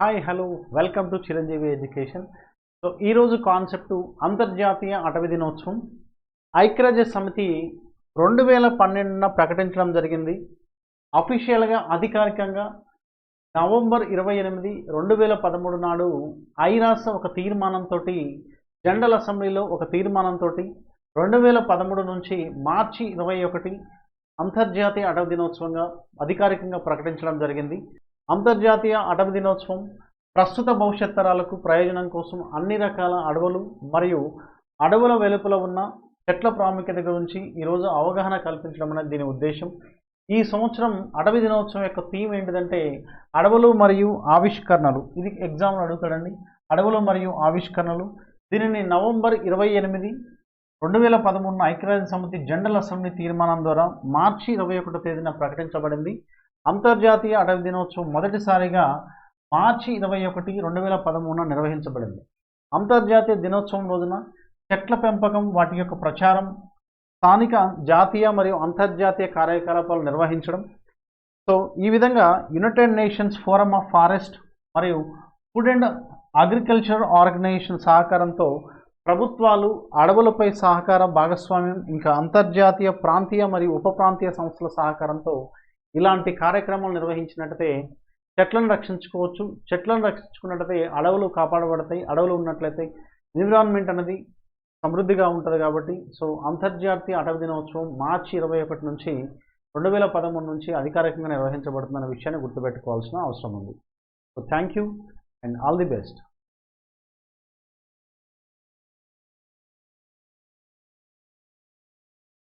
Hi hello welcome to Chiranjeevi education so ఈరోజు concept అంతర్జాతీయ అటవీ దినోత్సవం. ఐక్యరాజ్య సమితి రెండు వేల పన్నెండున ప్రకటించడం జరిగింది. అఫీషియల్గా అధికారికంగా నవంబర్ ఇరవై ఎనిమిది రెండు వేల పదమూడు నాడు ఐరాస ఒక తీర్మానంతో జనరల్ అసెంబ్లీలో ఒక తీర్మానంతో రెండు వేల పదమూడు నుంచి మార్చి ఇరవై ఒకటి అంతర్జాతీయ అటవీ దినోత్సవంగా అధికారికంగా ప్రకటించడం జరిగింది. అంతర్జాతీయ అటవీ దినోత్సవం ప్రస్తుత భవిష్యత్ తరాలకు ప్రయోజనం కోసం అన్ని రకాల అడవులు మరియు అడవుల వెలుపల ఉన్న చెట్ల ప్రాముఖ్యత గురించి ఈరోజు అవగాహన కల్పించడం అనేది దీని ఉద్దేశం. ఈ సంవత్సరం అటవీ దినోత్సవం యొక్క థీమ్ ఏంటిదంటే అడవులు మరియు ఆవిష్కరణలు. ఇది ఎగ్జామ్లు అడుగుతాడండి. అడవులు మరియు ఆవిష్కరణలు. దీనిని నవంబర్ ఇరవై ఎనిమిది రెండు వేల పదమూడున ఐక్యరాజ్య సమితి జనరల్ అసెంబ్లీ తీర్మానం ద్వారా మార్చి ఇరవై ఒకటో తేదీన ప్రకటించబడింది. అంతర్జాతీయ అటవీ దినోత్సవం మొదటిసారిగా మార్చి ఇరవై ఒకటి రెండు వేల పదమూడున నిర్వహించబడింది. అంతర్జాతీయ దినోత్సవం రోజున చెట్ల పెంపకం వాటి యొక్క ప్రచారం స్థానిక జాతీయ మరియు అంతర్జాతీయ కార్యకలాపాలు నిర్వహించడం. సో ఈ విధంగా United Nations Forum of Forest మరియు ఫుడ్ అండ్ అగ్రికల్చర్ ఆర్గనైజేషన్ సహకారంతో ప్రభుత్వాలు అడవులపై సహకార భాగస్వామ్యం ఇంకా అంతర్జాతీయ ప్రాంతీయ మరియు ఉప ప్రాంతీయ సంస్థల సహకారంతో ఇలాంటి కార్యక్రమాలు నిర్వహించినట్టయితే చెట్లను రక్షించుకోవచ్చు. చెట్లను రక్షించుకున్నట్టయితే అడవులు కాపాడబడతాయి. అడవులు ఉన్నట్లయితే ఎన్విరాన్మెంట్ అనేది సమృద్ధిగా ఉంటుంది కాబట్టి సో అంతర్జాతీయ అటవీ దినోత్సవం మార్చి ఇరవై ఒకటి నుంచి రెండు వేల పదమూడు నుంచి అధికారికంగా నిర్వహించబడుతుందన్న విషయాన్ని గుర్తుపెట్టుకోవాల్సిన అవసరం ఉంది. So thank you and all the best